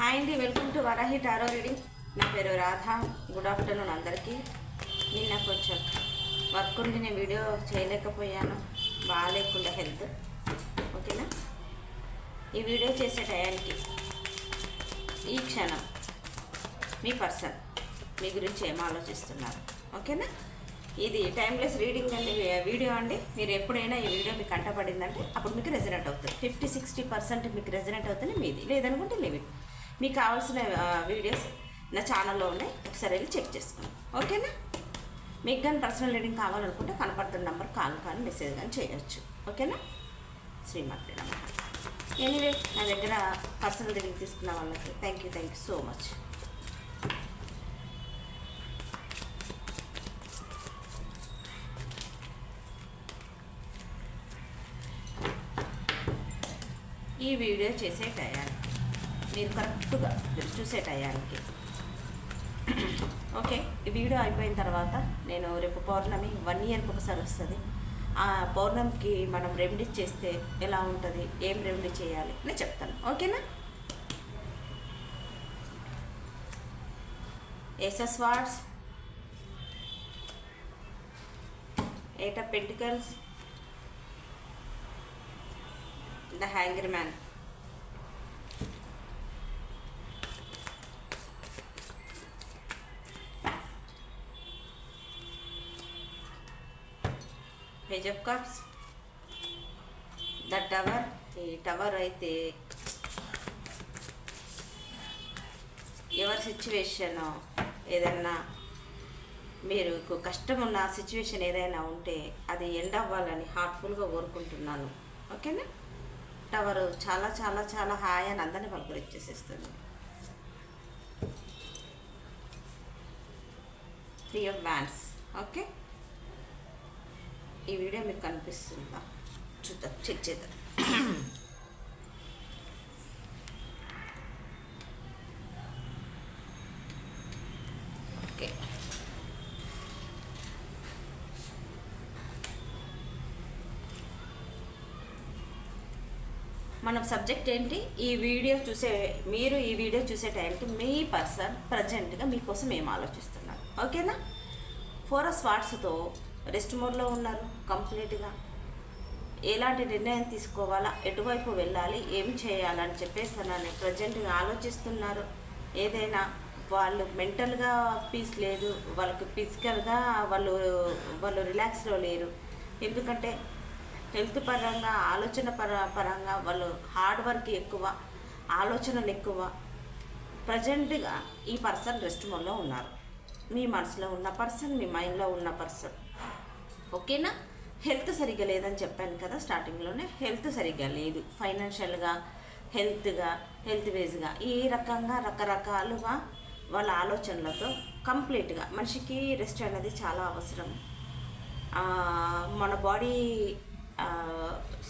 Hi అండి welcome to Varahi tarot reading. నా పేరు రాధ. గుడ్ ఆఫ్టర్నూన్ అందరికీ. నిన్న కొంచెం వర్క్ ఉండి నేను వీడియో చేయలేకపోయాను. బాగాలేకుండా హెల్త్. ఓకేనా? ఈ వీడియో చేసే టయానికి ఈ క్షణం మీ పర్సన్ మీ గురించి ఏం ఆలోచిస్తున్నారు? ఓకేనా? ఇది టైమ్లెస్ రీడింగ్ అండి వీడియో అండి. మీరు ఎప్పుడైనా ఈ వీడియో మీకు కంటపడిందంటే అప్పుడు మీకు రెసిడెంట్ అవుతుంది. ఫిఫ్టీ సిక్స్టీ పర్సెంట్ మీకు రెసిడెంట్ అవుతుంది మీది. లేదనుకుంటే లేవి మీకు కావాల్సిన వీడియోస్ నా ఛానల్లో ఉన్నాయి. ఒకసారి వెళ్ళి చెక్ చేసుకోండి ఓకేనా మీకు కానీ పర్సనల్ రీడింగ్ కావాలనుకుంటే కనపడుతున్న నెంబర్ కాల్ కానీ మెసేజ్ కానీ చేయొచ్చు. ఓకేనా శ్రీమతి నమ్మ ఎనీవే నా దగ్గర పర్సనల్ రీడింగ్ తీసుకున్న వాళ్ళకి thank you thank you so much ఈ వీడియో చేసే టయానికి మీరు కరెక్ట్గా మీరు చూసే టయానికి. ఓకే ఈ వీడియో అయిపోయిన తర్వాత నేను రేపు పౌర్ణమి వన్ ఇయర్కి ఒకసారి వస్తుంది. ఆ పౌర్ణమికి మనం రెమెడీ చేస్తే ఎలా ఉంటుంది? ఏం రెమెడీ చేయాలి? నేను చెప్తాను. ఓకేనా? Ace swords eight pentacles. The hanger man. Page of cups the tower ఈ టవర్ అయితే ఎవరి సిచ్యువేషన్ ఏదన్నా మీరు కష్టం ఉన్న సిచ్యువేషన్ ఏదైనా ఉంటే అది ఎండ్ అవ్వాలని హార్ట్ఫుల్గా కోరుకుంటున్నాను. ఓకేనా టవర్ చాలా చాలా చాలా హాయ్ అని అందరినీ పలుకరించేసేస్తుంది. త్రీ ఆఫ్ బ్యాండ్స్ ఓకే ఈ వీడియో మీకు కనిపిస్తుందా? చూద్దాం చెక్ చేద్దాం. ఓకే. మనం సబ్జెక్ట్ ఏంటి? ఈ వీడియో చూసే మీరు ఈ వీడియో చూసే టైంకి మీ పర్సన్ ప్రజెంట్గా మీకోసం ఏం ఆలోచిస్తున్నారు? ఓకేనా? ఫోర్ స్వాట్స్తో రెస్ట్ మోడ్లో ఉన్నారు కంప్లీట్గా. ఎలాంటి నిర్ణయం తీసుకోవాలా ఎటువైపు వెళ్ళాలి ఏం చేయాలని చెప్పేస్తానని ప్రజెంట్గా ఆలోచిస్తున్నారు. ఏదైనా వాళ్ళు మెంటల్గా పీస్ లేదు వాళ్ళకి ఫిజికల్గా వాళ్ళు వాళ్ళు రిలాక్స్లో లేరు. ఎందుకంటే హెల్త్ పరంగా ఆలోచన పర పరంగా వాళ్ళు హార్డ్ వర్క్ ఎక్కువ ఆలోచనలు ఎక్కువ. ప్రజెంట్గా ఈ పర్సన్ రెస్ట్ మోడ్లో ఉన్నారు. మీ మనసులో ఉన్న పర్సన్ మీ మైండ్లో ఉన్న పర్సన్. ఓకేనా? హెల్త్ సరిగ్గా లేదని చెప్పాను కదా స్టార్టింగ్లోనే. హెల్త్ సరిగ్గా లేదు. ఫైనాన్షియల్గా హెల్త్గా హెల్త్ వేజ్గా ఈ రకంగా రకరకాలుగా వాళ్ళ ఆలోచనలతో కంప్లీట్గా మనిషికి రెస్ట్ అనేది చాలా అవసరం. మన బాడీ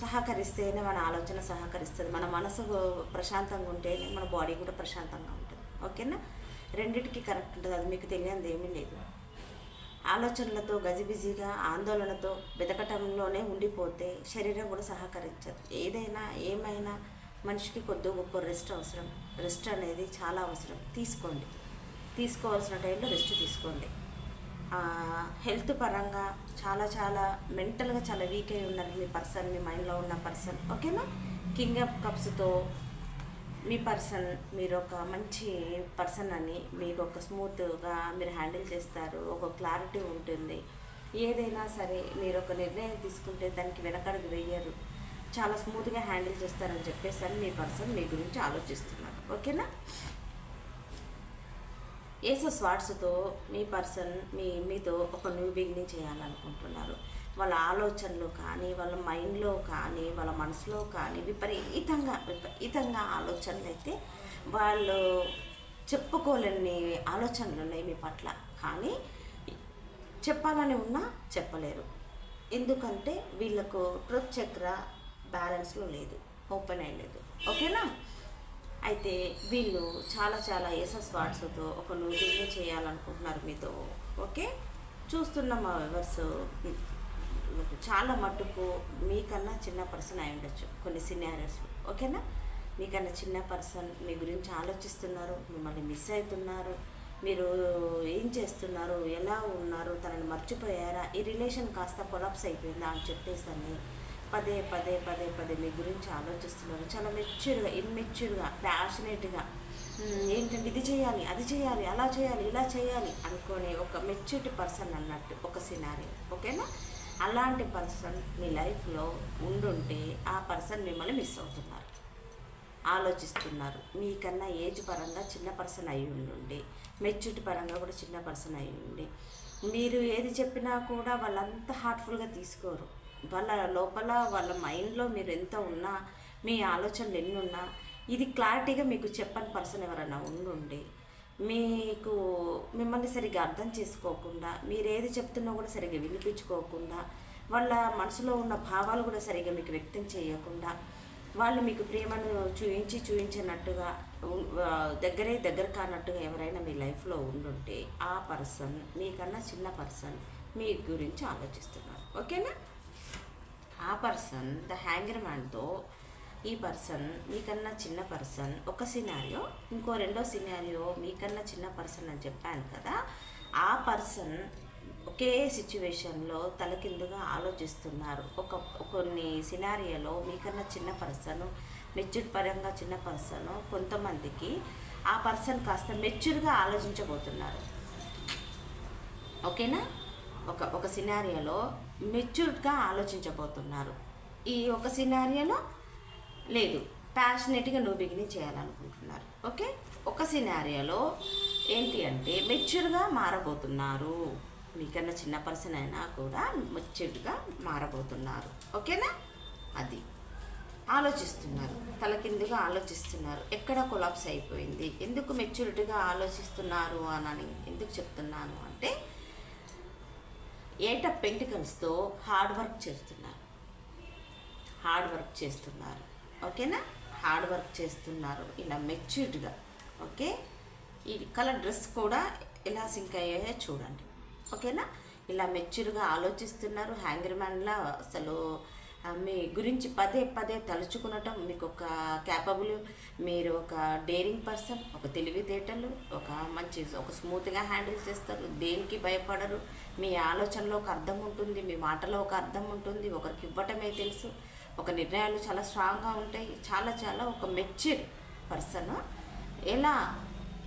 సహకరిస్తేనే మన ఆలోచన సహకరిస్తుంది. మన మనసు ప్రశాంతంగా ఉంటేనే మన బాడీ కూడా ప్రశాంతంగా ఉంటుంది. ఓకేనా? రెండిటికి కరెక్ట్ ఉంటుంది. అది మీకు తెలియనిది ఏమీ లేదు. ఆలోచనలతో గజిబిజిగా ఆందోళనతో వెతకటంలోనే ఉండిపోతే శరీరం కూడా సహకరించదు. ఏదైనా ఏమైనా మనిషికి కొద్ది గొప్ప రెస్ట్ అవసరం. రెస్ట్ అనేది చాలా అవసరం. తీసుకోండి. తీసుకోవాల్సిన టైంలో రెస్ట్ తీసుకోండి. హెల్త్ పరంగా చాలా చాలా మెంటల్గా చాలా వీక్ అయి ఉన్నారు మీ పర్సన్ మీ మైండ్లో ఉన్న పర్సన్ ఓకేనా? కింగ్ ఆఫ్ కప్స్తో మీ పర్సన్ మీరు ఒక మంచి పర్సన్ అని మీకు ఒక స్మూత్గా మీరు హ్యాండిల్ చేస్తారు ఒక క్లారిటీ ఉంటుంది. ఏదైనా సరే మీరు ఒక నిర్ణయం తీసుకుంటే దానికి వెనకడుగు వేయరు. చాలా స్మూత్గా హ్యాండిల్ చేస్తారని చెప్పేసి అని మీ పర్సన్ మీ గురించి ఆలోచిస్తున్నారు. ఓకేనా? ఏసస్ వాట్స్తో మీ పర్సన్ మీ మీతో ఒక న్యూ బిగినింగ్ చేయాలనుకుంటున్నారు. వాళ్ళ ఆలోచనలు కానీ వాళ్ళ మైండ్లో కానీ వాళ్ళ మనసులో కానీ విపరీతంగా విపరీతంగా ఆలోచనలు అయితే వాళ్ళు చెప్పుకోలేని ఆలోచనలు ఉన్నాయి మీ పట్ల. కానీ చెప్పాలని ఉన్నా చెప్పలేరు. ఎందుకంటే వీళ్ళకు ట్రుత్ చక్ర బ్యాలెన్స్లో లేదు. ఓపెన్ అయ్యలేదు ఓకేనా? అయితే వీళ్ళు చాలా చాలా ఏసస్ వాట్స్తో ఒక నూటిని చేయాలనుకుంటున్నారు మీతో. ఓకే? చూస్తున్న మా వివర్స్ చాలా మట్టుకు మీకన్నా చిన్న పర్సన్ అయి ఉండొచ్చు కొన్ని సినారియోస్ ఓకేనా? మీకన్నా చిన్న పర్సన్ మీ గురించి ఆలోచిస్తున్నారు మిమ్మల్ని మిస్ అవుతున్నారు మీరు ఏం చేస్తున్నారు ఎలా ఉన్నారు తనని మర్చిపోయారా ఈ రిలేషన్ కాస్త కొలాప్స్ అయిపోయిందా అని చెప్పేసి పదే పదే పదే పదే మీ గురించి ఆలోచిస్తున్నారు. చాలా మెచ్యూర్గా ఇన్మెచ్యూర్గా ప్యాషనేట్గా ఏంటంటే ఇది చేయాలి అది చేయాలి అలా చేయాలి ఇలా చేయాలి అనుకునే ఒక మెచ్యూరిటీ పర్సన్ అన్నట్టు ఒక సినారీ ఓకేనా? అలాంటి పర్సన్ మీ లైఫ్లో ఉండుంటే ఆ పర్సన్ మిమ్మల్ని మిస్ అవుతున్నారు. ఆలోచిస్తున్నారు. మీకన్నా ఏజ్ పరంగా చిన్న పర్సన్ అయి ఉండి మెచ్యూరిటీ పరంగా కూడా చిన్న పర్సన్ అయి ఉండి మీరు ఏది చెప్పినా కూడా వాళ్ళంతా హార్ట్ఫుల్గా తీసుకోరు. వాళ్ళ లోపల వాళ్ళ మైండ్లో మీరు ఎంత ఉన్నా మీ ఆలోచనలు ఎన్ని ఉన్నా ఇది క్లారిటీగా మీకు చెప్పని పర్సన్ ఎవరైనా ఉండుండి మీకు మిమ్మల్ని సరిగ్గా అర్థం చేసుకోకుండా మీరు ఏది చెప్తున్నా కూడా సరిగ్గా వినిపించుకోకుండా వాళ్ళ మనసులో ఉన్న భావాలు కూడా సరిగ్గా మీకు వ్యక్తం చేయకుండా వాళ్ళు మీకు ప్రేమను చూయించి చూయించినట్టుగా దగ్గరే దగ్గర కానట్టుగా ఎవరైనా మీ లైఫ్లో ఉండుంటే ఆ పర్సన్ మీకన్నా చిన్న పర్సన్ మీ గురించి ఆలోచిస్తున్నారు. ఓకేనా? ఆ పర్సన్ ద హ్యాంగర్ మ్యాన్తో ఈ పర్సన్ మీకన్నా చిన్న పర్సన్ ఒక సినారియో ఇంకో రెండో సినారియో మీకన్నా చిన్న పర్సన్ అని చెప్పాను కదా ఆ పర్సన్ ఒకే సిచ్యువేషన్లో తలకిందుగా ఆలోచిస్తున్నారు. ఒక కొన్ని సినారియోలో మీకన్నా చిన్న పర్సన్ మెచ్యూర్ పరంగా చిన్న పర్సన్ కొంతమందికి ఆ పర్సన్ కాస్త మెచ్యూర్గా ఆలోచించబోతున్నారు. ఓకేనా? ఒక ఒక సినారియోలో మెచ్యూర్డ్గా ఆలోచించబోతున్నారు. ఈ ఒక సినారియోలో లేదు. ప్యాషనెట్గా నువ్వు బిగినింగ్ చేయాలనుకుంటున్నారు. ఓకే ఒక సినారియోలో ఏంటి అంటే మెచ్యూర్గా మారబోతున్నారు. మీకన్నా చిన్న పర్సన్ అయినా కూడా మెచ్యూర్డ్గా మారబోతున్నారు. ఓకేనా అది. ఆలోచిస్తున్నారు. తలకిందుగా ఆలోచిస్తున్నారు. ఎక్కడ కొలాప్స్ అయిపోయింది. ఎందుకు మెచ్యూరిటీగా ఆలోచిస్తున్నారు అని ఎందుకు చెప్తున్నాను అంటే ఏట పెంటికల్స్తో హార్డ్ వర్క్ చేస్తున్నారు. హార్డ్ వర్క్ చేస్తున్నారు. ఓకేనా? హార్డ్ వర్క్ చేస్తున్నారు. ఇలా మెచ్యూర్డ్గా. ఓకే? ఈ కలర్ డ్రెస్ కూడా ఎలా సింక్ అయ్యాయో చూడండి. ఓకేనా? ఇలా మెచ్యూర్గా ఆలోచిస్తున్నారు. హ్యాంగర్ మ్యాన్లా అసలు మీ గురించి పదే పదే తలుచుకునటం మీకు ఒక క్యాపబుల్ మీరు ఒక డేరింగ్ పర్సన్ ఒక తెలివితేటలు ఒక మంచి ఒక స్మూత్గా హ్యాండిల్ చేస్తారు. దేనికి భయపడరు? మీ ఆలోచనలో ఒక అర్థం ఉంటుంది మీ మాటలో ఒక అర్థం ఉంటుంది ఒకరికి ఇవ్వటమే తెలుసు. ఒక నిర్ణయాలు చాలా స్ట్రాంగ్గా ఉంటాయి. చాలా చాలా ఒక మెచ్యూర్ పర్సన్ ఎలా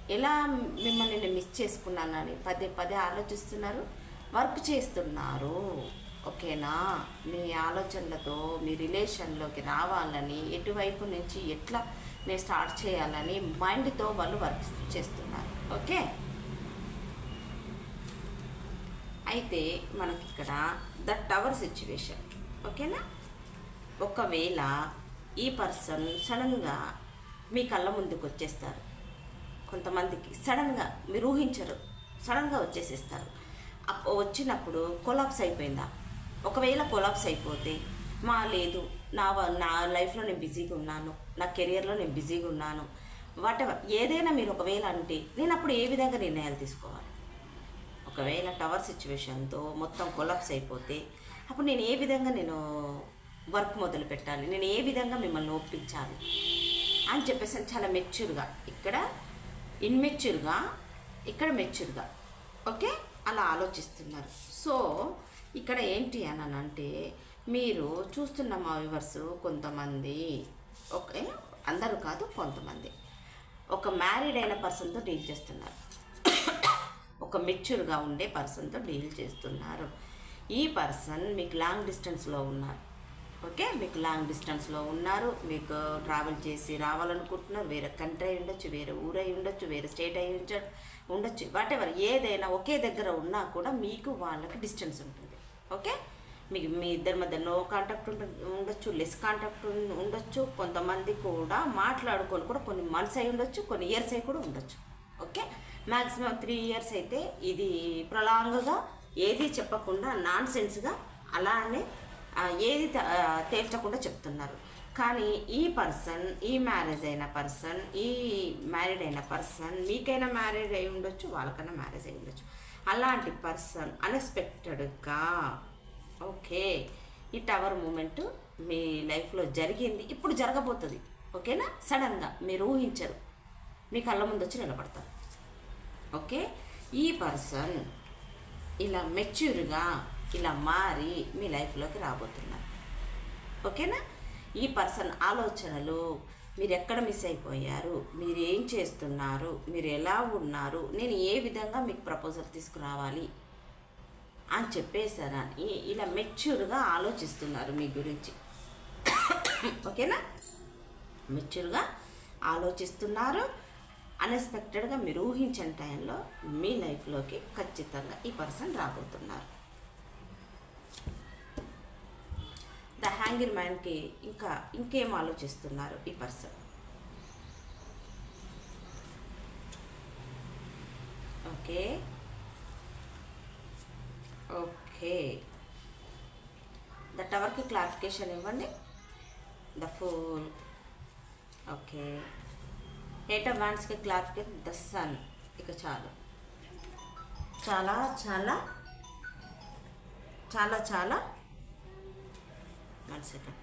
ఎలా మిమ్మల్ని నేను మిస్ చేసుకున్నానని పదే పదే ఆలోచిస్తున్నారు? వర్క్ చేస్తున్నారు. ఓకేనా? మీ ఆలోచనలతో మీ రిలేషన్లోకి రావాలని ఎటువైపు నుంచి ఎట్లా నేను స్టార్ట్ చేయాలని మైండ్తో వాళ్ళు వర్క్ చేస్తున్నారు. ఓకే? అయితే మనకి ఇక్కడ ద టవర్ సిచ్యువేషన్. ఓకేనా? ఒకవేళ ఈ పర్సన్ సడన్గా మీ కళ్ళ ముందుకు వచ్చేస్తారు. కొంతమందికి సడన్గా మీరు ఊహించరు. సడన్గా వచ్చేసేస్తారు. వచ్చినప్పుడు కొలాప్స్ అయిపోయిందా? ఒకవేళ కొలాప్స్ అయిపోతే మా లేదు నా నా లైఫ్లో నేను బిజీగా ఉన్నాను నా కెరియర్లో నేను బిజీగా ఉన్నాను వాటెవర్ ఏదైనా మీరు ఒకవేళ అంటే నేను అప్పుడు ఏ విధంగా నిర్ణయాలు తీసుకోవాలి? ఒకవేళ టవర్ సిచ్యువేషన్తో మొత్తం కొలాప్స్ అయిపోతే అప్పుడు నేను ఏ విధంగా నేను వర్క్ మొదలు పెట్టాలి? నేను ఏ విధంగా మిమ్మల్ని ఒప్పించాలి? అని చెప్పేసి చాలా మెచ్యూర్గా ఇక్కడ ఇన్మెచ్యూర్గా ఇక్కడ మెచ్యూర్గా ఓకే? అలా ఆలోచిస్తున్నారు. సో ఇక్కడ ఏంటి అని అంటే మీరు చూస్తున్న మా వివర్స్ కొంతమంది ఓకే అందరూ కాదు కొంతమంది. ఒక మ్యారీడ్ అయిన పర్సన్తో డీల్ చేస్తున్నారు. ఒక మెచ్యూర్గా ఉండే పర్సన్తో డీల్ చేస్తున్నారు. ఈ పర్సన్ మీకు లాంగ్ డిస్టెన్స్లో ఉన్నారు. ఓకే? మీకు లాంగ్ డిస్టెన్స్లో ఉన్నారు. మీకు ట్రావెల్ చేసి రావాలనుకుంటున్నారు. వేరే కంట్రీ ఉండొచ్చు వేరే ఊరై ఉండొచ్చు వేరే స్టేట్ అయి ఉండొచ్చు. వాట్ ఏదైనా ఒకే దగ్గర ఉన్నా కూడా మీకు వాళ్ళకి డిస్టెన్స్ ఉంటుంది. ఓకే? మీకు మీ ఇద్దరి మధ్య నో కాంటాక్ట్ ఉండొచ్చు లెస్ కాంటాక్ట్ ఉండొచ్చు. కొంతమంది కూడా మాట్లాడుకొని కూడా కొన్ని మంత్స్ అయి ఉండొచ్చు కొన్ని ఇయర్స్ అయి కూడా ఉండొచ్చు. ఓకే? మ్యాక్సిమం త్రీ ఇయర్స్ అయితే ఇది ప్రొలాంగ్గా ఏది చెప్పకుండా నాన్ సెన్స్గా అలానే ఏది తేల్చకుండా చెప్తున్నారు. కానీ ఈ పర్సన్ ఈ మ్యారేజ్ అయిన పర్సన్ ఈ మ్యారీడ్ అయిన పర్సన్ మీకైనా మ్యారేజ్ అయి ఉండొచ్చు వాళ్ళకైనా మ్యారేజ్ అయి ఉండొచ్చు. అలాంటి పర్సన్ అన్ఎక్స్పెక్టెడ్గా. ఓకే. ఈ టవర్ మూమెంట్ మీ లైఫ్లో జరిగింది. ఇప్పుడు జరగబోతుంది. ఓకేనా? సడన్గా మీరు ఊహించరు. మీ కళ్ళ ముందు వచ్చి నిలబడతారు. ఓకే? ఈ పర్సన్ ఇలా మెచ్యూర్గా ఇలా మారి మీ లైఫ్లోకి రాబోతున్నారు. ఓకేనా? ఈ పర్సన్ ఆలోచనలు మీరు ఎక్కడ మిస్ అయిపోయారు? మీరు ఏం చేస్తున్నారు? మీరు ఎలా ఉన్నారు? నేను ఏ విధంగా మీకు ప్రపోజల్ తీసుకురావాలి? అని చెప్పేశారని ఇలా మెచ్యూర్గా ఆలోచిస్తున్నారు మీ గురించి. ఓకేనా? మెచ్యూర్గా ఆలోచిస్తున్నారు. అన్ఎక్స్పెక్టెడ్గా మీరు ఊహించని టైంలో మీ లైఫ్లోకి ఖచ్చితంగా ఈ పర్సన్ రాబోతున్నారు. ద హ్యాంగిర్ మ్యాన్కి ఇంకా ఇంకేం ఆలోచిస్తున్నారు ఈ పర్సన్? ఓకే. ఓకే. ద టవర్కి క్లారిఫికేషన్ ఇవ్వండి. The full okay. Eight of clarification the sun ఇక చాలు. చాలా చాలా చాలా చాలా వన్ సెకండ్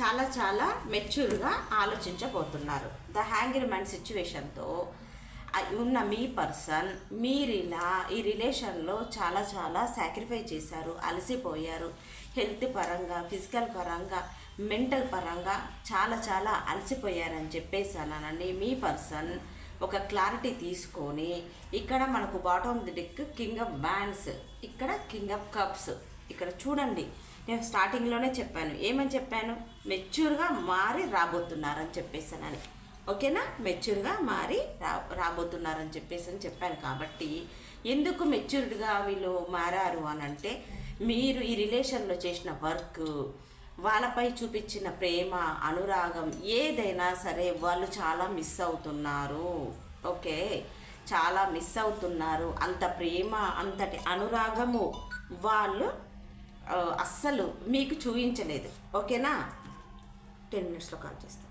చాలా చాలా మెచ్యూర్గా ఆలోచించబోతున్నారు. ద హ్యాంగర్ మ్యాన్ సిచ్యువేషన్తో ఉన్న మీ పర్సన్ మీరు ఇలా ఈ రిలేషన్లో చాలా చాలా సాక్రిఫైస్ చేశారు అలసిపోయారు. హెల్త్ పరంగా ఫిజికల్ పరంగా మెంటల్ పరంగా చాలా చాలా అలసిపోయారని చెప్పేసానండి మీ పర్సన్ ఒక క్లారిటీ తీసుకొని ఇక్కడ మనకు bottom the deck king of bands ఇక్కడ కింగ్ ఆఫ్ కప్స్ ఇక్కడ చూడండి నేను స్టార్టింగ్లోనే చెప్పాను. ఏమని చెప్పాను? మెచ్యూర్గా మారి రాబోతున్నారని చెప్పేసానని ఓకేనా మెచ్యూర్గా మారి రా రాబోతున్నారని చెప్పేసి అని చెప్పాను. కాబట్టి ఎందుకు మెచ్యూర్డ్గా వీళ్ళు మారారు అని అంటే మీరు ఈ రిలేషన్లో చేసిన వర్క్ వాళ్ళపై చూపించిన ప్రేమ అనురాగం ఏదైనా సరే వాళ్ళు చాలా మిస్ అవుతున్నారు. ఓకే? చాలా మిస్ అవుతున్నారు. అంత ప్రేమ అంతటి అనురాగము వాళ్ళు అస్సలు మీకు చూపించలేదు ఓకేనా? టెన్ మినిట్స్లో కాల్ చేస్తాను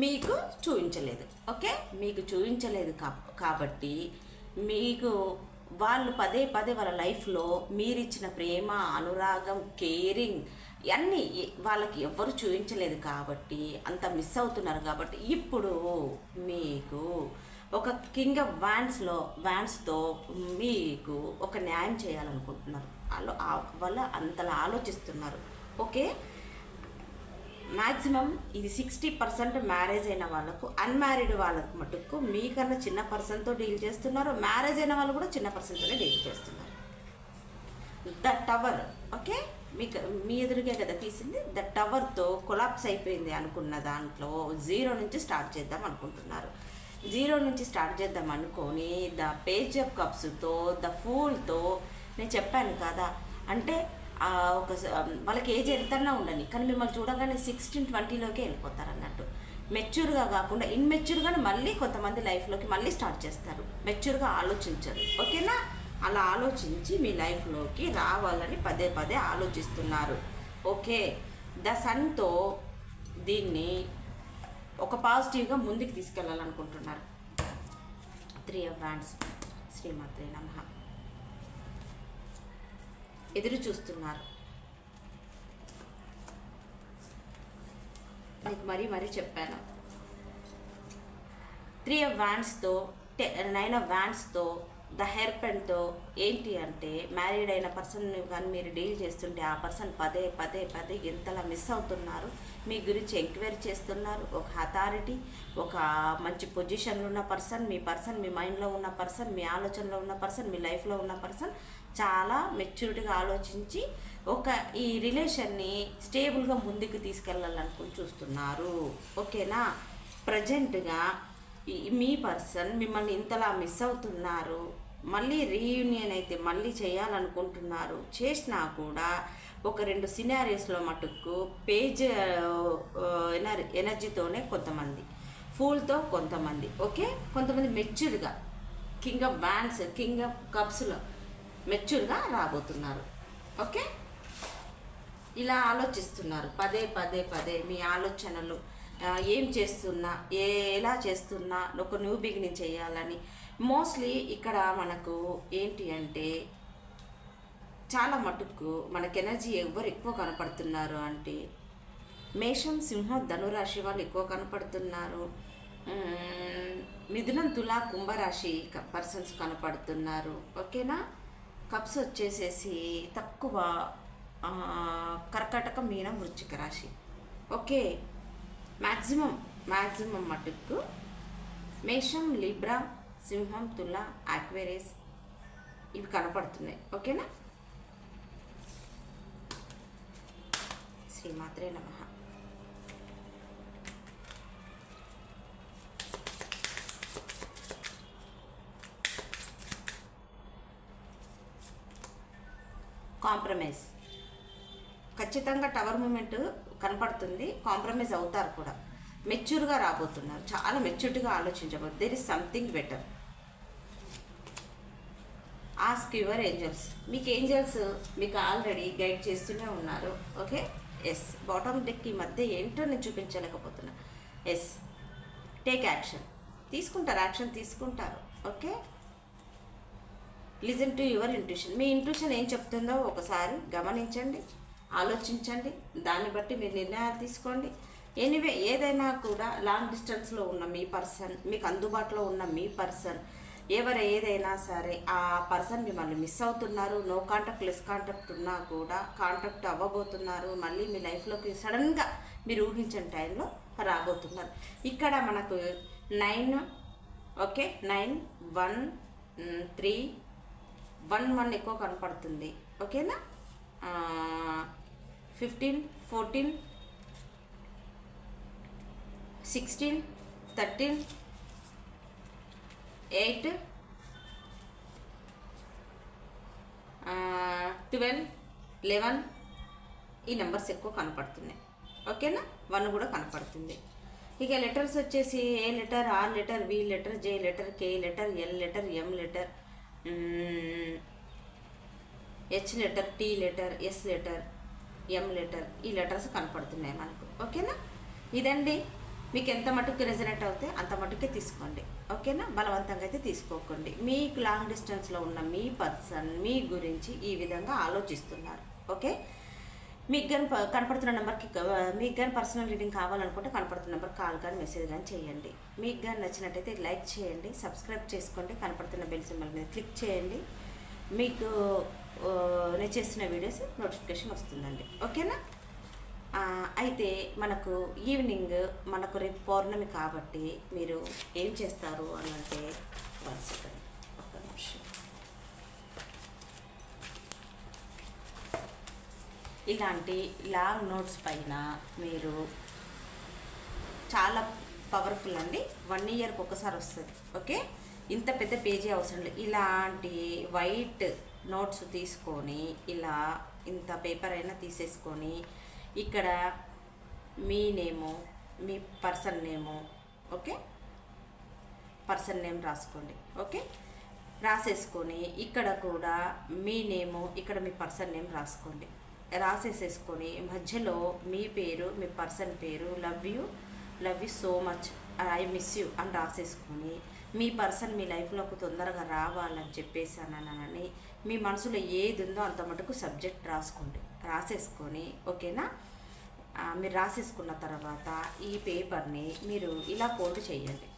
మీకు చూపించలేదు ఓకే? మీకు చూపించలేదు కా- కాబట్టి మీకు వాళ్ళు పదే పదే వాళ్ళ లైఫ్లో మీరిచ్చిన ప్రేమ అనురాగం కేరింగ్ అన్నీ వాళ్ళకి ఎవ్వరు చూపించలేదు కాబట్టి అంత మిస్ అవుతున్నారు కాబట్టి ఇప్పుడు మీకు ఒక కింగ్ ఆఫ్ వ్యాన్స్లో వ్యాన్స్తో మీకు ఒక న్యాయం చేయాలనుకుంటున్నారు. వాళ్ళు వాళ్ళ వాళ్ళు అంతలా ఆలోచిస్తున్నారు. ఓకే? మ్యాక్సిమం ఇది సిక్స్టీ పర్సెంట్ మ్యారేజ్ అయిన వాళ్ళకు అన్మ్యారీడ్ వాళ్ళకు మటుకు మీకన్నా చిన్న పర్సన్తో డీల్ చేస్తున్నారు. మ్యారేజ్ అయిన వాళ్ళు కూడా చిన్న పర్సన్తోనే డీల్ చేస్తున్నారు. The tower okay? మీకు మీ ఎదురుగే కదా తీసింది? ద టవర్తో కొలాప్స్ అయిపోయింది అనుకున్న దాంట్లో జీరో నుంచి స్టార్ట్ చేద్దాం అనుకుంటున్నారు. జీరో నుంచి స్టార్ట్ చేద్దాం అనుకొని ద పేజ్ ఆఫ్ కప్స్తో ద ఫూల్తో నేను చెప్పాను కదా అంటే ఒక స- వాళ్ళకి ఏజ్ ఎంతన్నా ఉండని కానీ మిమ్మల్ని చూడగానే సిక్స్టీన్ ట్వంటీలోకి వెళ్ళిపోతారు అన్నట్టు. మెచ్యూర్గా కాకుండా ఇన్మెచ్యూర్గానే మళ్ళీ కొంతమంది లైఫ్లోకి మళ్ళీ స్టార్ట్ చేస్తారు. మెచ్యూర్గా ఆలోచించరు. ఓకేనా? అలా ఆలోచించి మీ లైఫ్లోకి రావాలని పదే పదే ఆలోచిస్తున్నారు. ఓకే? ద సన్తో దీన్ని ఒక పాజిటివ్గా ముందుకు తీసుకెళ్ళాలనుకుంటున్నారు. త్రీ ఆఫ్ బ్రాండ్స్ శ్రీమాత్రే నమ. ఎదురు చూస్తున్నారు నీకు మరీ మరీ చెప్పాను. త్రీ ఆఫ్ వ్యాన్స్తో నైన్ ఆఫ్ వ్యాన్స్తో ద హెయిర్ పెన్తో ఏంటి అంటే మ్యారీడ్ అయిన పర్సన్ కానీ మీరు డీల్ చేస్తుంటే ఆ పర్సన్ పదే పదే పదే ఎంతలా మిస్ అవుతున్నారు. మీ గురించి ఎంక్వైరీ చేస్తున్నారు. ఒక అథారిటీ ఒక మంచి పొజిషన్లో ఉన్న పర్సన్ మీ పర్సన్ మీ మైండ్లో ఉన్న పర్సన్ మీ ఆలోచనలో ఉన్న పర్సన్ మీ లైఫ్లో ఉన్న పర్సన్ చాలా మెచ్యూరిటీగా ఆలోచించి ఒక ఈ రిలేషన్ని స్టేబుల్గా ముందుకు తీసుకెళ్ళాలనుకుని చూస్తున్నారు. ఓకేనా? ప్రజెంట్గా మీ పర్సన్ మిమ్మల్ని ఇంతలా మిస్ అవుతున్నారు. మళ్ళీ రీయూనియన్ అయితే మళ్ళీ చేయాలనుకుంటున్నారు. చేసినా కూడా ఒక రెండు సినారీస్లో మటుకు పేజ్ ఎనర్ ఎనర్జీతోనే కొంతమంది ఫూల్తో కొంతమంది ఓకే? కొంతమంది మెచ్యూర్గా king of bands king of కప్స్లో మెచ్యూర్గా రాబోతున్నారు. ఓకే? ఇలా ఆలోచిస్తున్నారు. పదే పదే పదే మీ ఆలోచనలు ఏం చేస్తున్నా ఏ ఎలా చేస్తున్నా ఒక న్యూ బిగినింగ్ చేయాలని. మోస్ట్లీ ఇక్కడ మనకు ఏంటి అంటే చాలా మటుకు మనకి ఎనర్జీ ఎవరు ఎక్కువ కనపడుతున్నారు అంటే మేషం సింహం ధనురాశి వాళ్ళు ఎక్కువ కనపడుతున్నారు. మిథునం తులా కుంభరాశి పర్సన్స్ కనపడుతున్నారు. ఓకేనా? కప్స్ వచ్చేసేసి తక్కువ కర్కటక కర్కాటక మీనం వృచ్చిక రాశి. ఓకే. మ్యాక్సిమం మ్యాక్సిమం మటుకు మేషం లిబ్రా సింహం తుల ఆక్వేరియస్ ఇవి కనపడుతున్నాయి. ఓకేనా? శ్రీమాత్రే నమ. కాంప్రమైజ్. ఖచ్చితంగా టవర్ మూమెంట్ కనపడుతుంది కాంప్రమైజ్ అవుతారు కూడా. మెచ్యూర్గా రాబోతున్నారు. చాలా మెచ్యూర్డ్గా ఆలోచించబోతు there is something better ask your angels మీకు ఏంజల్స్ మీకు ఆల్రెడీ గైడ్ చేస్తూనే ఉన్నారు. ఓకే ఎస్ బాటమ్ డెక్ ఈ మధ్య ఏంటో నేను చూపించలేకపోతున్నా. ఎస్ టేక్ యాక్షన్ తీసుకుంటారు. యాక్షన్ తీసుకుంటారు. Okay listen to your intuition me intuition ఏం చెప్తుందో ఒకసారి గమనించండి ఆలోచించండి దాన్ని బట్టి మీరు నిర్ణయాలు తీసుకోండి. ఎనీవే ఏదైనా కూడా లాంగ్ డిస్టెన్స్లో ఉన్న మీ పర్సన్ మీకు అందుబాటులో ఉన్న మీ పర్సన్ ఎవరు ఏదైనా సరే ఆ పర్సన్ మిమ్మల్ని మిస్ అవుతున్నారు నో కాంటాక్ట్ లెస్ కాంటాక్ట్ ఉన్నా కూడా కాంటాక్ట్ అవ్వబోతున్నారు మళ్ళీ మీ లైఫ్లోకి సడన్గా మీరు ఊహించని టైంలో రాబోతున్నారు. ఇక్కడ మనకు nine okay nine one three one one ఎక్కువ కనపడుతుంది. ఓకేనా? Fifteen fourteen sixteen thirteen eight twelve eleven ఈ నెంబర్స్ ఎక్కువ కనపడుతున్నాయి. ఓకేనా? వన్ కూడా కనపడుతుంది. ఇక లెటర్స్ వచ్చేసి A letter R letter V letter J letter K letter L letter M letter H letter T letter S letter M letter ఈ letters కనపడుతున్నాయి మనకు. ఓకేనా? ఇదండి. మీకు ఎంత మటుకు రెజనెట్ అవుతే అంత మటుకే తీసుకోండి. ఓకేనా? బలవంతంగా అయితే తీసుకోకండి. మీకు లాంగ్ డిస్టెన్స్లో ఉన్న మీ పర్సన్ మీ గురించి ఈ విధంగా ఆలోచిస్తున్నారు. ఓకే? మీకు కానీ కనపడుతున్న నెంబర్కి మీకు కానీ పర్సనల్ రీడింగ్ కావాలనుకుంటే కనపడుతున్న నెంబర్ కాల్ కానీ మెసేజ్ కానీ చేయండి. మీకు కానీ నచ్చినట్టయితే లైక్ చేయండి సబ్స్క్రైబ్ చేసుకోండి కనపడుతున్న బెల్ సింబల్ మీద క్లిక్ చేయండి. మీకు నేను చేస్తున్న వీడియోస్ నోటిఫికేషన్ వస్తుందండి. ఓకేనా? అయితే మనకు ఈవినింగ్ మనకు రేపు పౌర్ణమి కాబట్టి మీరు ఏం చేస్తారు అని అంటే వన్ ఇలాంటి లాంగ్ నోట్స్ పైన మీరు చాలా పవర్ఫుల్ అండి. వన్ ఇయర్కి ఒకసారి వస్తుంది ఓకే? ఇంత పెద్ద పేజీ అవసరం లేదు. ఇలాంటి వైట్ నోట్స్ తీసుకొని ఇలా ఇంత పేపర్ అయినా తీసేసుకొని ఇక్కడ మీ నేము మీ person name okay? Person name రాసుకోండి ఓకే? రాసేసుకొని ఇక్కడ కూడా మీ నేము ఇక్కడ మీ పర్సన్ నేమ్ రాసుకోండి. రాసేసేసుకొని మధ్యలో మీ పేరు మీ పర్సన్ పేరు love you love you so much I miss you అని రాసేసుకొని మీ పర్సన్ మీ లైఫ్లోకి తొందరగా రావాలని చెప్పేసానని మీ మనసులో ఏది ఉందో అంత మటుకు సబ్జెక్ట్ రాసుకోండి. రాసేసుకొని ఓకేనా? మీరు రాసేసుకున్న తర్వాత ఈ పేపర్ని మీరు ఇలా ఫోల్డ్ చేయండి.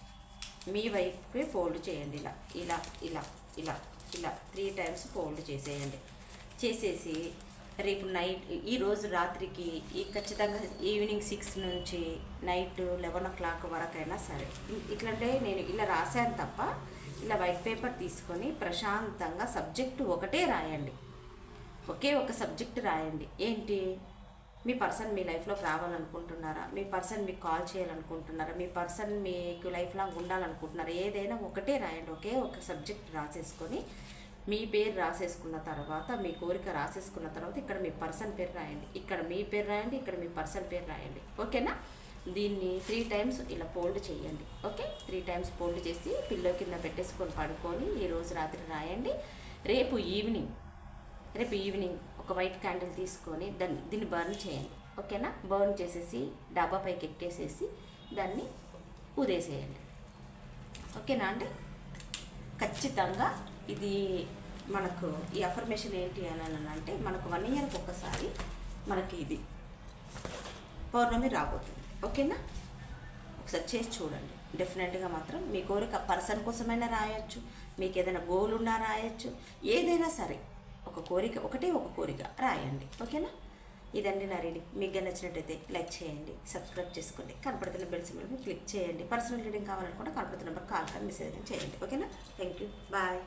మీ వైపుకి ఫోల్డ్ చేయండి ఇలా ఇలా ఇలా ఇలా ఇలా త్రీ టైమ్స్ ఫోల్డ్ చేసేయండి. చేసేసి రేపు నైట్ ఈ రోజు రాత్రికి ఈ ఖచ్చితంగా ఈవినింగ్ సిక్స్ నుంచి నైట్ లెవెన్ ఓ క్లాక్ వరకైనా సరే. ఇట్లంటే నేను ఇలా రాశాను తప్ప ఇలా వైట్ పేపర్ తీసుకొని ప్రశాంతంగా సబ్జెక్టు ఒకటే రాయండి. ఒకే ఒక సబ్జెక్ట్ రాయండి. ఏంటి? మీ పర్సన్ మీ లైఫ్లోకి రావాలనుకుంటున్నారా? మీ పర్సన్ మీకు కాల్ చేయాలనుకుంటున్నారా? మీ పర్సన్ మీకు లైఫ్ లాంగ్ ఉండాలనుకుంటున్నారా? ఏదైనా ఒకటే రాయండి. ఒకే ఒక సబ్జెక్ట్ రాసేసుకొని మీ పేరు రాసేసుకున్న తర్వాత మీ కోరిక రాసేసుకున్న తర్వాత ఇక్కడ మీ పర్సన్ పేరు రాయండి. ఇక్కడ మీ పేరు రాయండి ఇక్కడ మీ పర్సన్ పేరు రాయండి. ఓకేనా? దీన్ని త్రీ టైమ్స్ ఇలా ఫోల్డ్ చేయండి. ఓకే? త్రీ టైమ్స్ ఫోల్డ్ చేసి పిల్లో కింద పెట్టేసుకొని పడుకొని ఈ రోజు రాత్రి రాయండి. రేపు ఈవినింగ్ రేపు ఈవినింగ్ ఒక వైట్ క్యాండిల్ తీసుకొని దాన్ని దీన్ని బర్న్ చేయండి. ఓకేనా? బర్న్ చేసేసి డాబా పైకి ఎక్కేసేసి దాన్ని ఉదేసేయండి ఓకేనా అండి? ఖచ్చితంగా ఇది మనకు ఈ అఫర్మేషన్ ఏంటి అని అంటే మనకు వన్ ఇయర్కి ఒకసారి మనకి ఇది. పౌర్ణమి రాబోతుంది. ఓకేనా ఒకసారి చేసి చూడండి. డెఫినెట్గా మాత్రం మీ కోరిక పర్సన్ కోసమైనా రాయొచ్చు మీకు ఏదైనా గోల్ ఉన్నా రాయొచ్చు ఏదైనా సరే ఒక కోరిక ఒకటే ఒక కోరిక రాయండి. ఓకేనా ఇదండి నా రీడింగ్ మీకు నచ్చినట్టయితే లైక్ చేయండి సబ్స్క్రైబ్ చేసుకోండి కనపడుతున్న బెల్ సింబల్ క్లిక్ చేయండి. పర్సనల్ రీడింగ్ కావాలనుకుంటే కనపడుతున్న నెంబర్ కాల్ కానీ మెసేజ్ చేయండి. ఓకేనా థ్యాంక్ యూ బాయ్